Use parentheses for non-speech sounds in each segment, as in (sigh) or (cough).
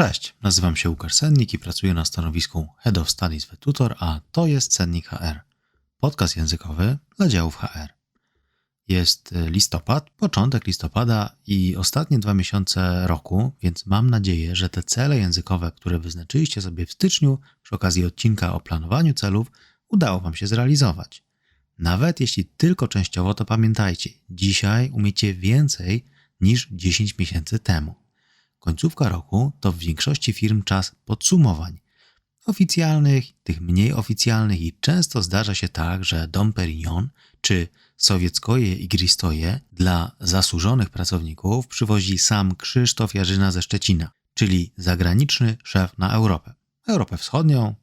Cześć, nazywam się Łukasz Sennik i pracuję na stanowisku Head of Studies w Tutor, a to jest Sennik HR, podcast językowy dla działów HR. Jest listopad, początek listopada i ostatnie dwa miesiące roku, więc mam nadzieję, że te cele językowe, które wyznaczyliście sobie w styczniu przy okazji odcinka o planowaniu celów, udało Wam się zrealizować. Nawet jeśli tylko częściowo, to pamiętajcie, dzisiaj umiecie więcej niż 10 miesięcy temu. Końcówka roku to w większości firm czas podsumowań. Oficjalnych, tych mniej oficjalnych i często zdarza się tak, że Dom Perignon czy sowieckoje igristoje dla zasłużonych pracowników przywozi sam Krzysztof Jarzyna ze Szczecina, czyli zagraniczny szef na Europę. Europę Wschodnią,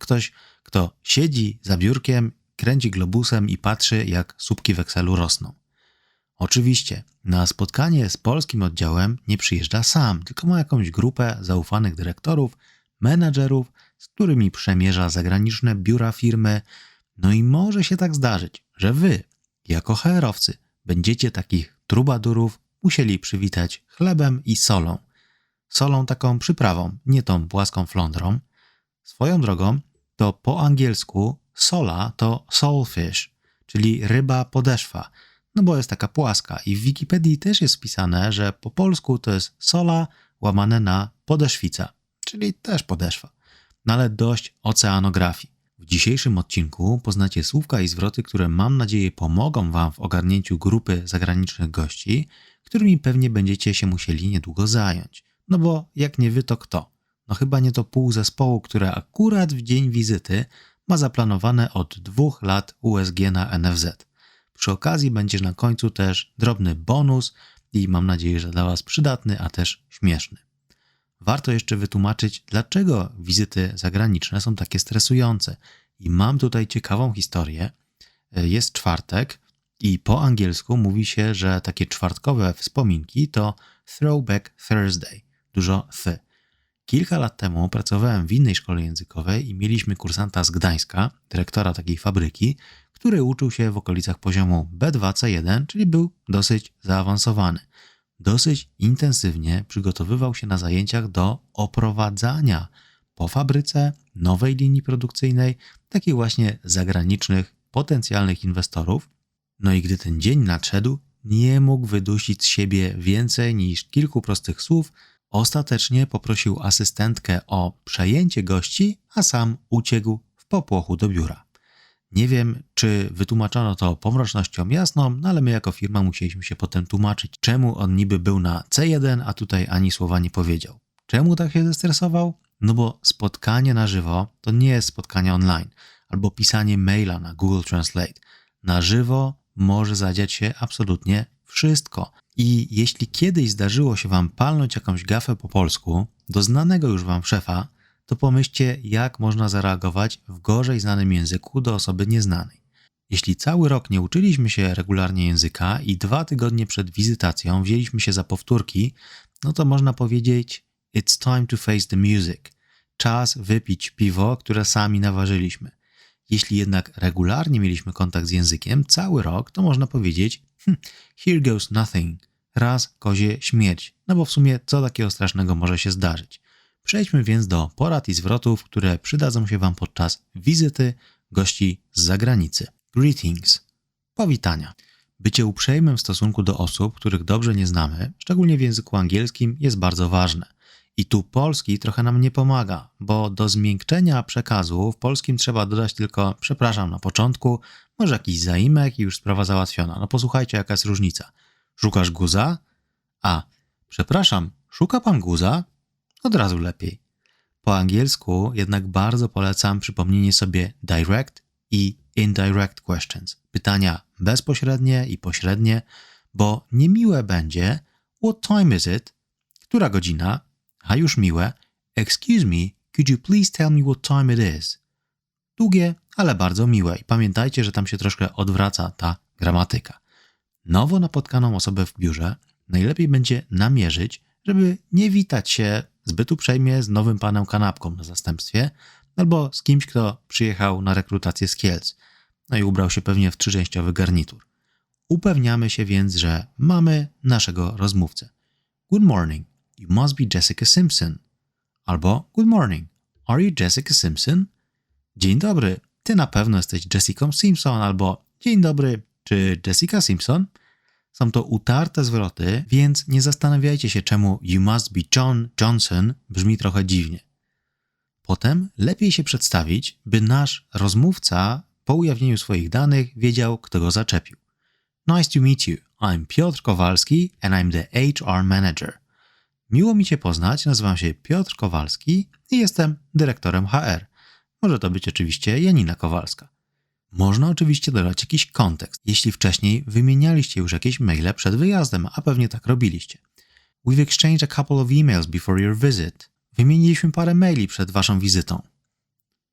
ktoś, kto siedzi za biurkiem, kręci globusem i patrzy, jak słupki wekselu rosną. Oczywiście, na spotkanie z polskim oddziałem nie przyjeżdża sam, tylko ma jakąś grupę zaufanych dyrektorów, menadżerów, z którymi przemierza zagraniczne biura firmy. No i może się tak zdarzyć, że wy, jako HR-owcy, będziecie takich trubadurów musieli przywitać chlebem i solą. Solą taką przyprawą, nie tą płaską flądrą. Swoją drogą, to po angielsku sola to soulfish, czyli ryba podeszwa – no bo jest taka płaska. I w Wikipedii też jest wpisane, że po polsku to jest sola łamane na podeszwica, czyli też podeszwa. No ale dość oceanografii. W dzisiejszym odcinku poznacie słówka i zwroty, które mam nadzieję pomogą Wam w ogarnięciu grupy zagranicznych gości, którymi pewnie będziecie się musieli niedługo zająć. No bo jak nie wy, to kto? No chyba nie to pół zespołu, które akurat w dzień wizyty ma zaplanowane od dwóch lat USG na NFZ. Przy okazji będzie na końcu też drobny bonus i mam nadzieję, że dla Was przydatny, a też śmieszny. Warto jeszcze wytłumaczyć, dlaczego wizyty zagraniczne są takie stresujące. I mam tutaj ciekawą historię. Jest czwartek i po angielsku mówi się, że takie czwartkowe wspominki to Throwback Thursday. Dużo th. Kilka lat temu pracowałem w innej szkole językowej i mieliśmy kursanta z Gdańska, dyrektora takiej fabryki, który uczył się w okolicach poziomu B2C1, czyli był dosyć zaawansowany. Dosyć intensywnie przygotowywał się na zajęciach do oprowadzania po fabryce nowej linii produkcyjnej takich właśnie zagranicznych potencjalnych inwestorów. No i gdy ten dzień nadszedł, nie mógł wydusić z siebie więcej niż kilku prostych słów. Ostatecznie poprosił asystentkę o przejęcie gości, a sam uciekł w popłochu do biura. Nie wiem, czy wytłumaczono to pomrocznością jasną, no ale my jako firma musieliśmy się potem tłumaczyć, czemu on niby był na C1, a tutaj ani słowa nie powiedział. Czemu tak się zestresował? No bo spotkanie na żywo to nie jest spotkanie online albo pisanie maila na Google Translate. Na żywo może zadziać się absolutnie wszystko. I jeśli kiedyś zdarzyło się Wam palnąć jakąś gafę po polsku do znanego już Wam szefa, to pomyślcie, jak można zareagować w gorzej znanym języku do osoby nieznanej. Jeśli cały rok nie uczyliśmy się regularnie języka i dwa tygodnie przed wizytacją wzięliśmy się za powtórki, no to można powiedzieć: It's time to face the music. Czas wypić piwo, które sami naważyliśmy. Jeśli jednak regularnie mieliśmy kontakt z językiem cały rok, to można powiedzieć: hm, Here goes nothing. Raz kozie śmierć. No bo w sumie co takiego strasznego może się zdarzyć? Przejdźmy więc do porad i zwrotów, które przydadzą się Wam podczas wizyty gości z zagranicy. Greetings. Powitania. Bycie uprzejmym w stosunku do osób, których dobrze nie znamy, szczególnie w języku angielskim, jest bardzo ważne. I tu polski trochę nam nie pomaga, bo do zmiękczenia przekazu w polskim trzeba dodać tylko przepraszam na początku, może jakiś zaimek i już sprawa załatwiona. No posłuchajcie, jaka jest różnica. Szukasz guza? A, przepraszam, szuka pan guza? Od razu lepiej. Po angielsku jednak bardzo polecam przypomnienie sobie direct i indirect questions. Pytania bezpośrednie i pośrednie, bo niemiłe będzie what time is it? Która godzina? A już miłe excuse me, could you please tell me what time it is? Długie, ale bardzo miłe i pamiętajcie, że tam się troszkę odwraca ta gramatyka. Nowo napotkaną osobę w biurze najlepiej będzie namierzyć, żeby nie witać się zbyt uprzejmie z nowym panem kanapką na zastępstwie, albo z kimś, kto przyjechał na rekrutację z Kielc, no i ubrał się pewnie w trzyczęściowy garnitur. Upewniamy się więc, że mamy naszego rozmówcę. Good morning, you must be Jessica Simpson. albo good morning. Are you Jessica Simpson? Dzień dobry, ty na pewno jesteś Jessica Simpson, albo dzień dobry, czy Jessica Simpson? Są to utarte zwroty, więc nie zastanawiajcie się, czemu you must be John Johnson brzmi trochę dziwnie. Potem lepiej się przedstawić, by nasz rozmówca po ujawnieniu swoich danych wiedział, kto go zaczepił. Nice to meet you. I'm Piotr Kowalski and I'm the HR manager. Miło mi Cię poznać, nazywam się Piotr Kowalski i jestem dyrektorem HR. Może to być oczywiście Janina Kowalska. Można oczywiście dodać jakiś kontekst, jeśli wcześniej wymienialiście już jakieś maile przed wyjazdem, a pewnie tak robiliście. We've exchanged a couple of emails before your visit. Wymieniliśmy parę maili przed Waszą wizytą.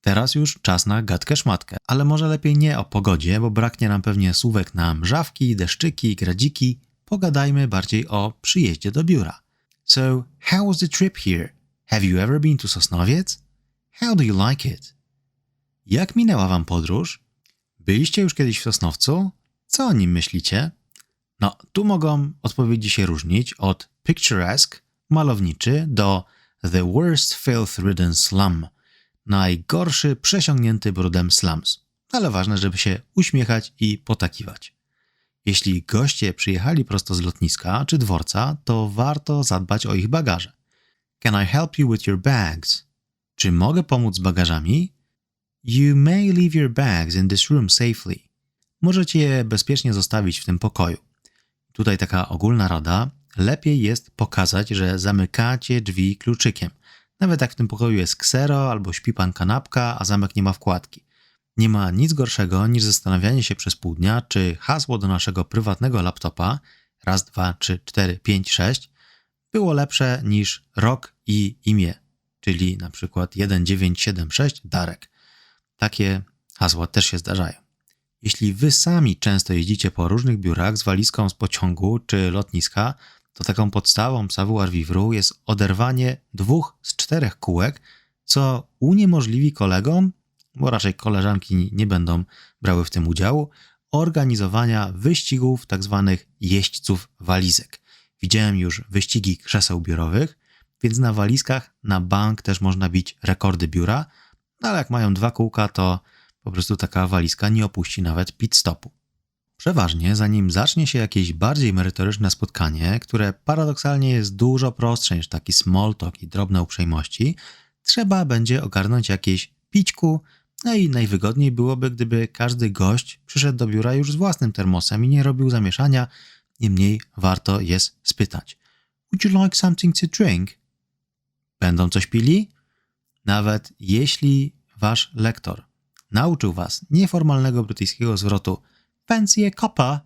Teraz już czas na gadkę szmatkę, ale może lepiej nie o pogodzie, bo braknie nam pewnie słówek na mrzawki, deszczyki, gradziki. Pogadajmy bardziej o przyjeździe do biura. So, how was the trip here? Have you ever been to Sosnowiec? How do you like it? Jak minęła wam podróż? Byliście już kiedyś w Sosnowcu? Co o nim myślicie? No, tu mogą odpowiedzi się różnić od picturesque, malowniczy, do the worst filth-ridden slum, najgorszy, przesiągnięty brudem slums. Ale ważne, żeby się uśmiechać i potakiwać. Jeśli goście przyjechali prosto z lotniska czy dworca, to warto zadbać o ich bagaże. Can I help you with your bags? Czy mogę pomóc z bagażami? You may leave your bags in this room safely. Możecie je bezpiecznie zostawić w tym pokoju. Tutaj taka ogólna rada. Lepiej jest pokazać, że zamykacie drzwi kluczykiem. Nawet jak w tym pokoju jest ksero albo śpi pan kanapka, a zamek nie ma wkładki. Nie ma nic gorszego niż zastanawianie się przez pół dnia, czy hasło do naszego prywatnego laptopa raz, dwa, trzy, cztery, pięć, sześć było lepsze niż rok i imię, czyli na przykład 1976 Darek. Takie hasła też się zdarzają. Jeśli wy sami często jeździcie po różnych biurach z walizką z pociągu czy lotniska, to taką podstawą savoir vivre jest oderwanie dwóch z czterech kółek, co uniemożliwi kolegom, bo raczej koleżanki nie będą brały w tym udziału, organizowania wyścigów tzw. Tak jeźdźców walizek. Widziałem już wyścigi krzeseł biurowych, więc na walizkach na bank też można bić rekordy biura, no ale jak mają dwa kółka, to po prostu taka walizka nie opuści nawet pit stopu. Przeważnie, zanim zacznie się jakieś bardziej merytoryczne spotkanie, które paradoksalnie jest dużo prostsze niż taki small talk i drobne uprzejmości, trzeba będzie ogarnąć jakieś pićku, no i najwygodniej byłoby, gdyby każdy gość przyszedł do biura już z własnym termosem i nie robił zamieszania, niemniej warto jest spytać. Would you like something to drink? Będą coś pili? Nawet jeśli wasz lektor nauczył was nieformalnego brytyjskiego zwrotu fancy a copper,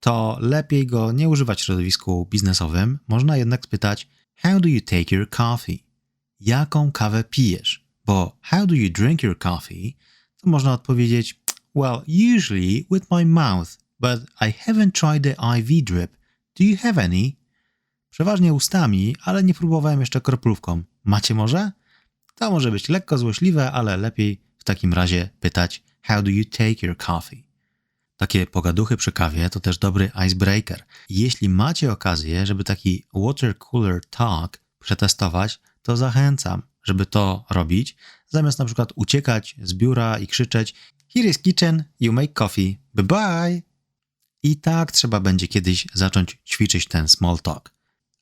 to lepiej go nie używać w środowisku biznesowym. Można jednak spytać how do you take your coffee? Jaką kawę pijesz? Bo how do you drink your coffee? To można odpowiedzieć well, usually with my mouth, but I haven't tried the IV drip. Do you have any? Przeważnie ustami, ale nie próbowałem jeszcze kroplówką. Macie może? To może być lekko złośliwe, ale lepiej w takim razie pytać How do you take your coffee? Takie pogaduchy przy kawie to też dobry icebreaker. Jeśli macie okazję, żeby taki water cooler talk przetestować, to zachęcam, żeby to robić, zamiast na przykład uciekać z biura i krzyczeć Here is kitchen, you make coffee, bye bye. I tak trzeba będzie kiedyś zacząć ćwiczyć ten small talk.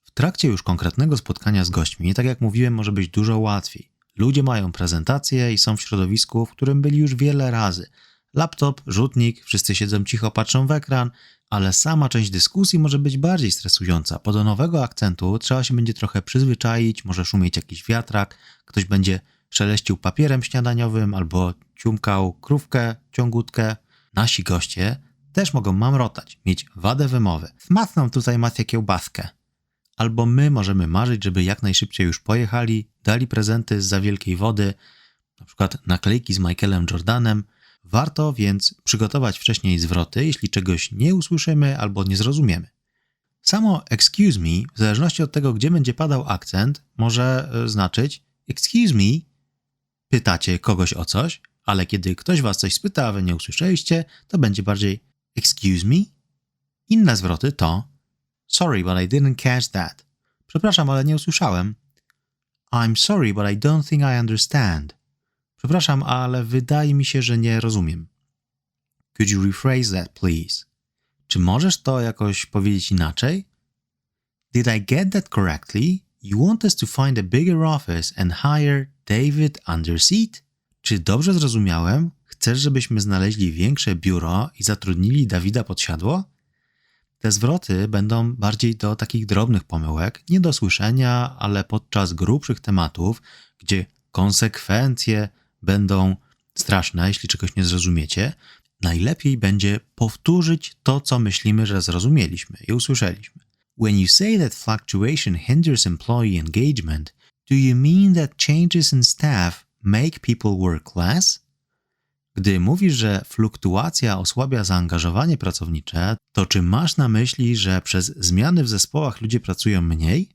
W trakcie już konkretnego spotkania z gośćmi, tak jak mówiłem, może być dużo łatwiej. Ludzie mają prezentacje i są w środowisku, w którym byli już wiele razy. Laptop, rzutnik, wszyscy siedzą cicho, patrzą w ekran, ale sama część dyskusji może być bardziej stresująca, bo do nowego akcentu trzeba się będzie trochę przyzwyczaić, może szumieć jakiś wiatrak, ktoś będzie szeleścił papierem śniadaniowym albo ciumkał krówkę, ciągutkę. Nasi goście też mogą mamrotać, mieć wadę wymowy. Wmacną tutaj Macie kiełbaskę. Albo my możemy marzyć, żeby jak najszybciej już pojechali, dali prezenty z za wielkiej wody, na przykład naklejki z Michaelem Jordanem. Warto więc przygotować wcześniej zwroty, jeśli czegoś nie usłyszymy albo nie zrozumiemy. Samo excuse me, w zależności od tego, gdzie będzie padał akcent, może e, znaczyć excuse me, pytacie kogoś o coś, ale kiedy ktoś was coś spyta, a wy nie usłyszeliście, to będzie bardziej excuse me. Inne zwroty to Sorry, but I didn't catch that. Przepraszam, ale nie usłyszałem. I'm sorry, but I don't think I understand. Przepraszam, ale wydaje mi się, że nie rozumiem. Could you rephrase that, please? Czy możesz to jakoś powiedzieć inaczej? Did I get that correctly? You want us to find a bigger office and hire David Underseat? Czy dobrze zrozumiałem? Chcesz, żebyśmy znaleźli większe biuro i zatrudnili Dawida pod siadło? Te zwroty będą bardziej do takich drobnych pomyłek, nie do słyszenia, ale podczas grubszych tematów, gdzie konsekwencje będą straszne, jeśli czegoś nie zrozumiecie, najlepiej będzie powtórzyć to, co myślimy, że zrozumieliśmy i usłyszeliśmy. When you say that fluctuation hinders employee engagement, do you mean that changes in staff make people work less? Gdy mówisz, że fluktuacja osłabia zaangażowanie pracownicze, to czy masz na myśli, że przez zmiany w zespołach ludzie pracują mniej?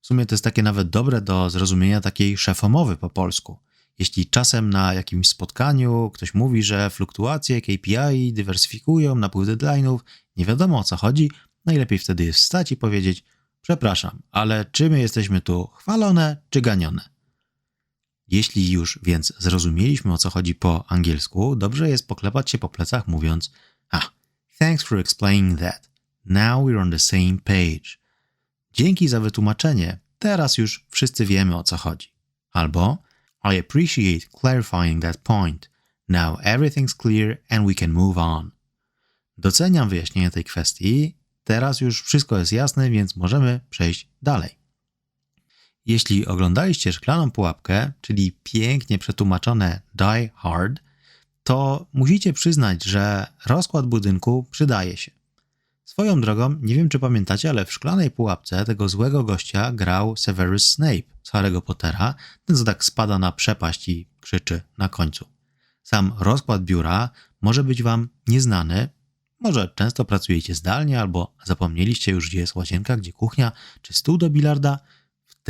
W sumie to jest takie nawet dobre do zrozumienia takiej szefomowy po polsku. Jeśli czasem na jakimś spotkaniu ktoś mówi, że fluktuacje KPI dywersyfikują napływ deadline'ów, nie wiadomo o co chodzi, najlepiej wtedy jest wstać i powiedzieć: Przepraszam, ale czy my jesteśmy tu chwalone czy ganione? Jeśli już więc zrozumieliśmy o co chodzi po angielsku, dobrze jest poklepać się po plecach mówiąc: Ah, thanks for explaining that. Now we're on the same page. Dzięki za wytłumaczenie. Teraz już wszyscy wiemy o co chodzi. Albo I appreciate clarifying that point. Now everything's clear and we can move on. Doceniam wyjaśnienie tej kwestii. Teraz już wszystko jest jasne, więc możemy przejść dalej. Jeśli oglądaliście szklaną pułapkę, czyli pięknie przetłumaczone Die Hard, to musicie przyznać, że rozkład budynku przydaje się. Swoją drogą, nie wiem czy pamiętacie, ale w szklanej pułapce tego złego gościa grał Severus Snape z Harry'ego Pottera, ten co tak spada na przepaść i krzyczy na końcu. Sam rozkład biura może być wam nieznany, może często pracujecie zdalnie albo zapomnieliście już, gdzie jest łazienka, gdzie kuchnia, czy stół do bilarda.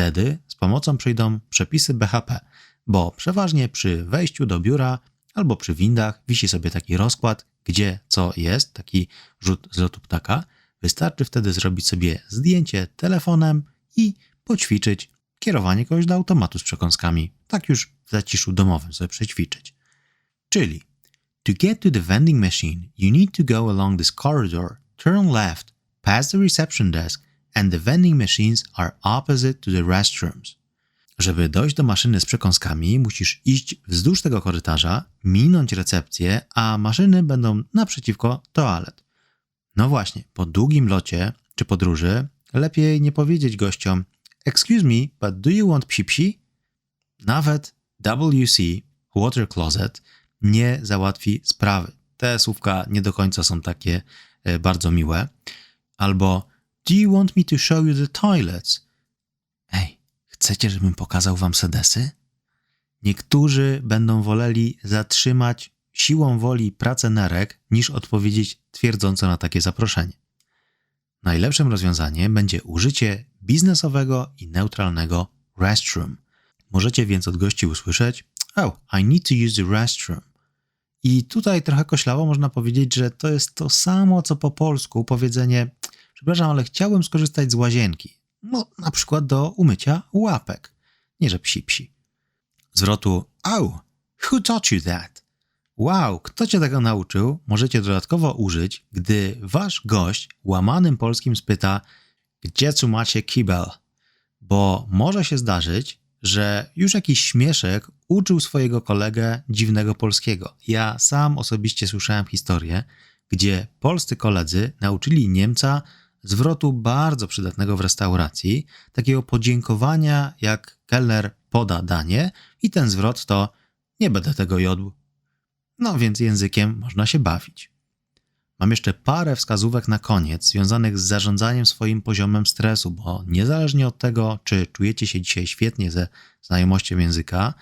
Wtedy z pomocą przyjdą przepisy BHP, bo przeważnie przy wejściu do biura albo przy windach wisi sobie taki rozkład, gdzie co jest, taki rzut z lotu ptaka. Wystarczy wtedy zrobić sobie zdjęcie telefonem i poćwiczyć kierowanie kogoś do automatu z przekąskami. Tak już w zaciszu domowym sobie przećwiczyć. Czyli to get to the vending machine, you need to go along this corridor, turn left, past the reception desk, and the vending machines are opposite to the restrooms. Żeby dojść do maszyny z przekąskami, musisz iść wzdłuż tego korytarza, minąć recepcję, a maszyny będą naprzeciwko toalet. No właśnie, po długim locie czy podróży lepiej nie powiedzieć gościom Excuse me, but do you want psi Nawet WC, Water Closet, nie załatwi sprawy. Te słówka nie do końca są takie e, bardzo miłe. Albo Do you want me to show you the toilets? Ej, chcecie, żebym pokazał wam sedesy? Niektórzy będą woleli zatrzymać siłą woli pracę nerek, niż odpowiedzieć twierdząco na takie zaproszenie. Najlepszym rozwiązaniem będzie użycie biznesowego i neutralnego restroom. Możecie więc od gości usłyszeć: Oh, I need to use the restroom. I tutaj trochę koślawo można powiedzieć, że to jest to samo, co po polsku powiedzenie: Przepraszam, ale chciałbym skorzystać z łazienki. No, na przykład do umycia łapek. Nie, że psi psi. Zwrotu: Oh, who taught you that? Wow, kto cię tego nauczył? Możecie dodatkowo użyć, gdy wasz gość łamanym polskim spyta, gdzie tu macie kibel? Bo może się zdarzyć, że już jakiś śmieszek uczył swojego kolegę dziwnego polskiego. Ja sam osobiście słyszałem historię, gdzie polscy koledzy nauczyli Niemca zwrotu bardzo przydatnego w restauracji, takiego podziękowania, jak kelner poda danie, i ten zwrot to nie będę tego jodł. No więc językiem można się bawić. Mam jeszcze parę wskazówek na koniec związanych z zarządzaniem swoim poziomem stresu, bo niezależnie od tego, czy czujecie się dzisiaj świetnie ze znajomością języka,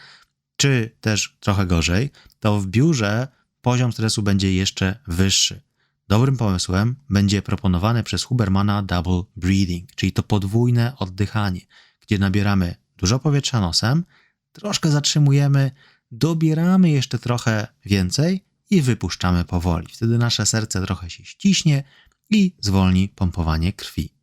czy też trochę gorzej, to w biurze poziom stresu będzie jeszcze wyższy. Dobrym pomysłem będzie proponowane przez Hubermana double breathing, czyli to podwójne oddychanie, gdzie nabieramy dużo powietrza nosem, troszkę zatrzymujemy, dobieramy jeszcze trochę więcej i wypuszczamy powoli. Wtedy nasze serce trochę się ściśnie i zwolni pompowanie krwi.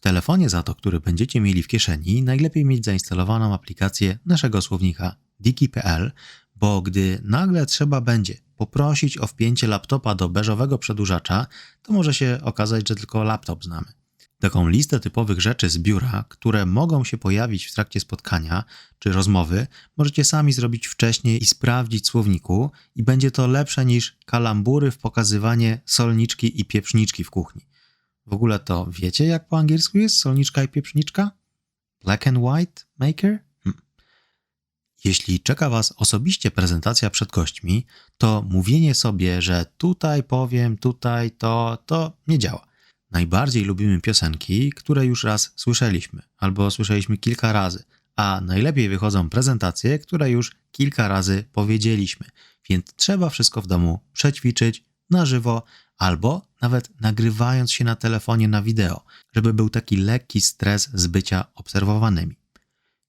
telefonie za to, który będziecie mieli w kieszeni, najlepiej mieć zainstalowaną aplikację naszego słownika diki.pl, bo gdy nagle trzeba będzie poprosić o wpięcie laptopa do beżowego przedłużacza, to może się okazać, że tylko laptop znamy. Taką listę typowych rzeczy z biura, które mogą się pojawić w trakcie spotkania czy rozmowy, możecie sami zrobić wcześniej i sprawdzić słowniku, i będzie to lepsze niż kalambury w pokazywanie solniczki i pieprzniczki w kuchni. W ogóle to wiecie, jak po angielsku jest solniczka i pieprzniczka? Black and white maker? Jeśli czeka Was osobiście prezentacja przed gośćmi, to mówienie sobie, że tutaj powiem, tutaj to, to nie działa. Najbardziej lubimy piosenki, które już raz słyszeliśmy albo słyszeliśmy kilka razy, a najlepiej wychodzą prezentacje, które już kilka razy powiedzieliśmy, więc trzeba wszystko w domu przećwiczyć na żywo albo nawet nagrywając się na telefonie na wideo, żeby był taki lekki stres z bycia obserwowanymi.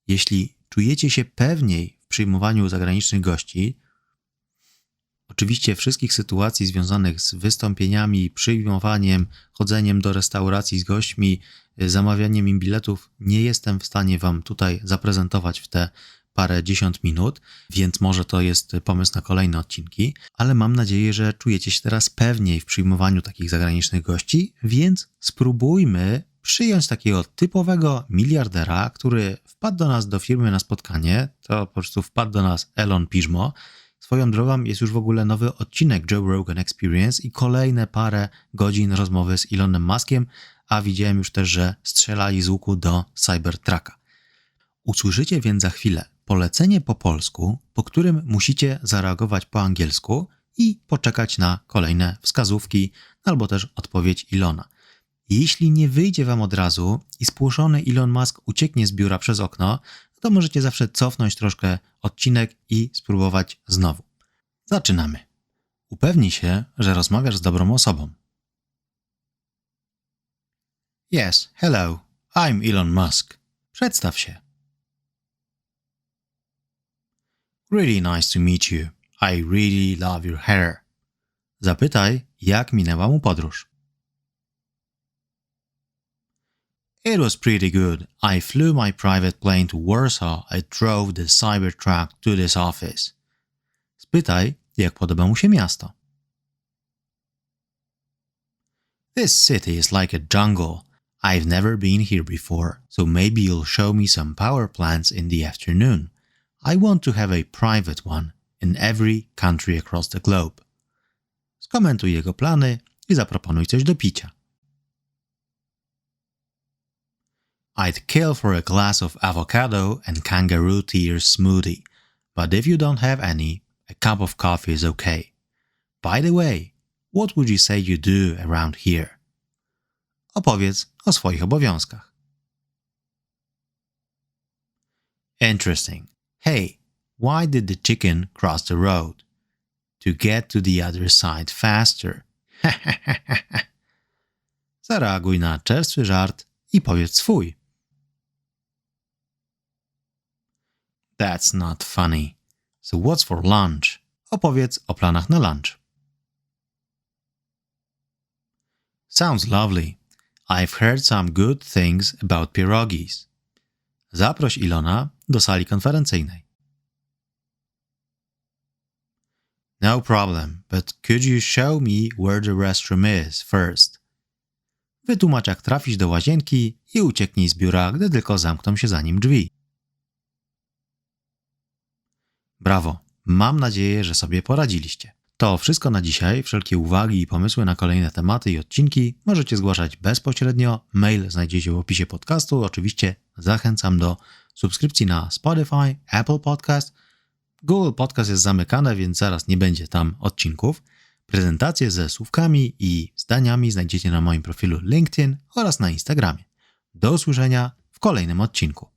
Jeśli czujecie się pewniej w przyjmowaniu zagranicznych gości, Oczywiście wszystkich sytuacji związanych z wystąpieniami, przyjmowaniem, chodzeniem do restauracji z gośćmi, zamawianiem im biletów nie jestem w stanie Wam tutaj zaprezentować w te parę dziesiąt minut, więc może to jest pomysł na kolejne odcinki, ale mam nadzieję, że czujecie się teraz pewniej w przyjmowaniu takich zagranicznych gości, więc spróbujmy przyjąć takiego typowego miliardera, który wpadł do nas do firmy na spotkanie, to po prostu wpadł do nas Elon Piżmo, Swoją drogą jest już w ogóle nowy odcinek Joe Rogan Experience i kolejne parę godzin rozmowy z Elonem Muskiem, a widziałem już też, że strzelali z łuku do Cybertrucka. Usłyszycie więc za chwilę polecenie po polsku, po którym musicie zareagować po angielsku i poczekać na kolejne wskazówki albo też odpowiedź Ilona. Jeśli nie wyjdzie Wam od razu i spłoszony Elon Musk ucieknie z biura przez okno, to możecie zawsze cofnąć troszkę odcinek i spróbować znowu. Zaczynamy. Upewnij się, że rozmawiasz z dobrą osobą. Yes, hello, I'm Elon Musk. Przedstaw się. Really nice to meet you. I really love your hair. Zapytaj, jak minęła mu podróż. It was pretty good. I flew my private plane to Warsaw. I drove the Cybertruck to this office. Spytaj, jak podoba mu się miasto. This city is like a jungle. I've never been here before, so maybe you'll show me some power plants in the afternoon. I want to have a private one in every country across the globe. Skomentuj jego plany i zaproponuj coś do picia. I'd kill for a glass of avocado and kangaroo tear smoothie, but if you don't have any, a cup of coffee is okay. By the way, what would you say you do around here? Opowiedz o swoich obowiązkach. Interesting. Hey, why did the chicken cross the road? To get to the other side faster. (laughs) Zareaguj na czerstwy żart i powiedz swój. That's not funny. So what's for lunch? Opowiedz o planach na lunch. Sounds lovely. I've heard some good things about pierogis. Zaproś Ilona do sali konferencyjnej. No problem, but could you show me where the restroom is first? Wytłumacz jak trafić do łazienki i ucieknij z biura, gdy tylko zamkną się za nim drzwi. Brawo! Mam nadzieję, że sobie poradziliście. To wszystko na dzisiaj. Wszelkie uwagi i pomysły na kolejne tematy i odcinki możecie zgłaszać bezpośrednio. Mail znajdziecie w opisie podcastu. Oczywiście zachęcam do subskrypcji na Spotify, Apple Podcast. Google Podcast jest zamykane, więc zaraz nie będzie tam odcinków. Prezentacje ze słówkami i zdaniami znajdziecie na moim profilu LinkedIn oraz na Instagramie. Do usłyszenia w kolejnym odcinku.